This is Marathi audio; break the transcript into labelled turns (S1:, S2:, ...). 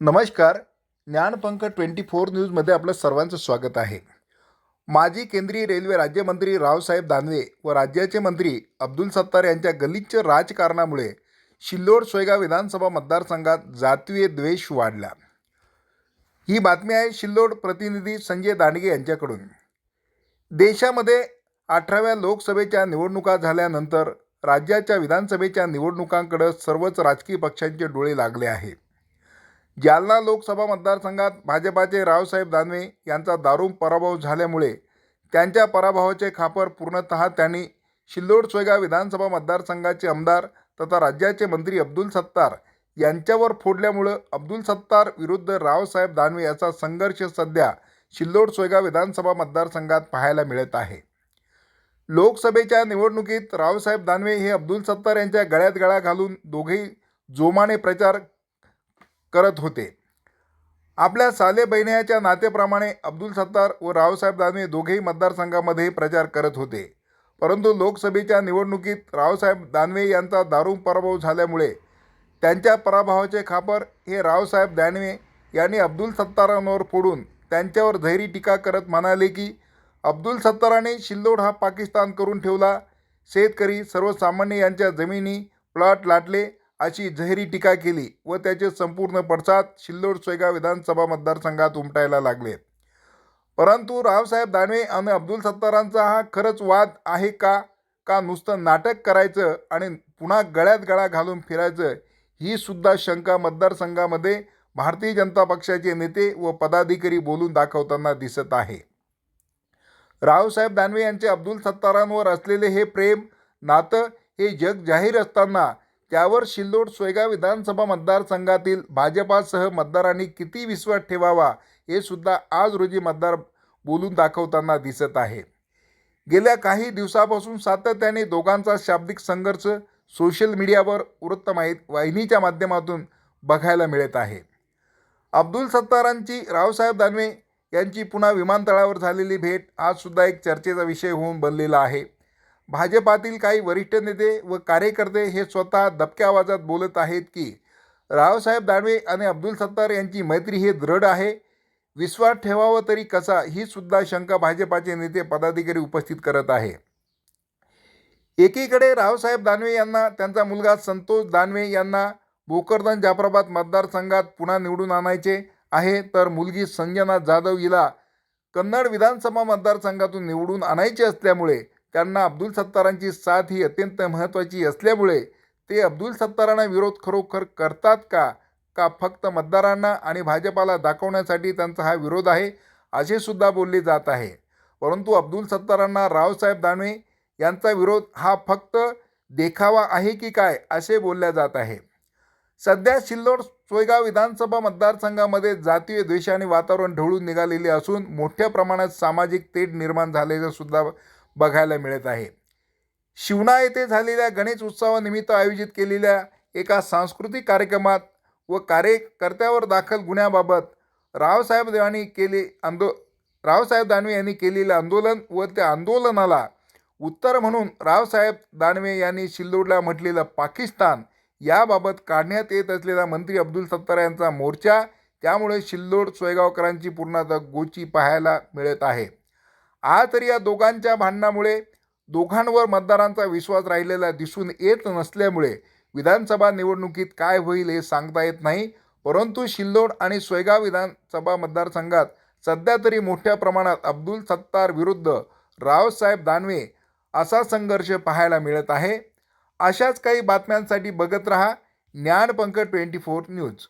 S1: नमस्कार ज्ञानपंख ट्वेंटी फोर न्यूजमध्ये आपलं सर्वांचं स्वागत आहे. माजी केंद्रीय रेल्वे राज्यमंत्री रावसाहेब दानवे व राज्याचे मंत्री अब्दुल सत्तार यांच्या गलिच्छ राजकारणामुळे शिल्लोड सोयगाव विधानसभा मतदारसंघात जातीय द्वेष वाढला. ही बातमी आहे शिल्लोड प्रतिनिधी संजय दांडगे यांच्याकडून. देशामध्ये अठराव्या लोकसभेच्या निवडणुका झाल्यानंतर राज्याच्या विधानसभेच्या निवडणुकांकडं सर्वच राजकीय पक्षांचे डोळे लागले आहेत जालना लोकसभा मतदारसंघात भाजपाचे रावसाहेब दानवे यांचा दारुण पराभव झाल्यामुळे त्यांच्या पराभवाचे खापर पूर्णतः त्यांनी शिल्लोड सोयगाव विधानसभा मतदारसंघाचे आमदार तथा राज्याचे मंत्री अब्दुल सत्तार यांच्यावर फोडल्यामुळं अब्दुल सत्तार विरुद्ध रावसाहेब दानवे याचा संघर्ष सध्या शिल्लोड सोयगाव विधानसभा मतदारसंघात पाहायला मिळत आहे. लोकसभेच्या निवडणुकीत रावसाहेब दानवे हे अब्दुल सत्तार यांच्या गळ्यात गळा घालून दोघेही जोमाने प्रचार करत होते. आपल्या साले बहिण्याच्या नातेप्रमाणे अब्दुल सत्तार व रावसाहेब दानवे दोघेही मतदारसंघामध्ये प्रचार करत होते. परंतु लोकसभेच्या निवडणुकीत रावसाहेब दानवे यांचा दारुण पराभव झाल्यामुळे त्यांच्या पराभवाचे खापर हे रावसाहेब दानवे यांनी अब्दुल सत्तारांवर फोडून त्यांच्यावर धैरी टीका करत म्हणाले की अब्दुल सत्ताराने शिल्लोड हा पाकिस्तान करून ठेवला. शेतकरी सर्वसामान्य यांच्या जमिनी प्लॉट लाटले. अशी जहेरी टीका केली व त्याचे संपूर्ण पडसाद शिल्लोड सोयगाव विधानसभा मतदारसंघात उमटायला लागले. परंतु रावसाहेब दानवे आणि अब्दुल सत्तारांचा हा खरंच वाद आहे का? का नुसतं नाटक करायचं आणि पुन्हा गळ्यात गळा घालून फिरायचं? ही सुद्धा शंका मतदारसंघामध्ये भारतीय जनता पक्षाचे नेते व पदाधिकारी बोलून दाखवताना दिसत आहे. रावसाहेब दानवे यांचे अब्दुल सत्तारांवर असलेले हे प्रेम नातं हे जग जाहीर असताना त्यावर शिल्लोड सोयगाव विधानसभा मतदारसंघातील भाजपासह मतदारांनी किती विश्वास ठेवावा हे सुद्धा आज रोजी मतदार बोलून दाखवताना दिसत आहे. गेल्या काही दिवसापासून सातत्याने दोघांचा शाब्दिक संघर्ष सोशल मीडियावर वृत्त माहीत वाहिनीच्या माध्यमातून बघायला मिळत आहे. अब्दुल सत्तारांची रावसाहेब दानवे यांची पुन्हा विमानतळावर झालेली भेट आज सुद्धा एक चर्चेचा विषय होऊन बनलेला आहे. भाजपातील काही वरिष्ठ नेते व कार्यकर्ते हे स्वतः दबक्या आवाजात बोलत आहेत की रावसाहेब दानवे आणि अब्दुल सत्तार यांची मैत्री हे दृढ आहे. विश्वास ठेवावा तरी कसा ही सुद्धा शंका भाजपाचे नेते पदाधिकारी उपस्थित करत आहे. एकीकडे रावसाहेब दानवे यांना त्यांचा मुलगा संतोष दानवे यांना भोकरदन जाफराबाद मतदारसंघात पुन्हा निवडून आणायचे आहे तर मुलगी संजना जाधव हिला कन्नड विधानसभा मतदारसंघातून निवडून आणायचे असल्यामुळे त्यांना अब्दुल सत्तारांची साथ ही अत्यंत महत्त्वाची असल्यामुळे ते अब्दुल सत्तारांना विरोध खरोखर करतात का? का फक्त मतदारांना आणि भाजपाला दाखवण्यासाठी त्यांचा हा विरोध आहे? असे सुद्धा बोलले जात आहे. परंतु अब्दुल सत्तारांना रावसाहेब दानवे यांचा विरोध हा फक्त देखावा आहे की काय असे बोलल्या जात आहे. सध्या सिल्लोड सोयगाव विधानसभा मतदारसंघामध्ये जातीय द्वेषाने वातावरण ढवळून निघालेले असून मोठ्या प्रमाणात सामाजिक तेढ निर्माण झालेलं सुद्धा बघायला मिळत आहे. शिवना येथे झालेल्या गणेश उत्सवानिमित्त आयोजित केलेल्या एका सांस्कृतिक कार्यक्रमात व कार्यकर्त्यावर दाखल गुन्ह्याबाबत रावसाहेब यांनी केले आंदो रावसाहेब दानवे यांनी केलेलं आंदोलन व त्या आंदोलनाला उत्तर म्हणून रावसाहेब दानवे यांनी शिल्लोडला म्हटलेलं पाकिस्तान याबाबत काढण्यात येत असलेला मंत्री अब्दुल सत्तार यांचा मोर्चा त्यामुळे शिल्लोड सोयगावकरांची पूर्णतः गोची पाहायला मिळत आहे. आज तरी या दोघांच्या भांडणामुळे दोघांवर मतदारांचा विश्वास राहिलेला दिसून येत नसल्यामुळे विधानसभा निवडणुकीत काय होईल हे सांगता येत नाही. परंतु शिल्लोड आणि सोयगाव विधानसभा मतदारसंघात सध्या तरी मोठ्या प्रमाणात अब्दुल सत्तार विरुद्ध रावसाहेब दानवे असा संघर्ष पाहायला मिळत आहे. अशाच काही बातम्यांसाठी बघत रहा ज्ञानपंकज ट्वेंटी फोर न्यूज.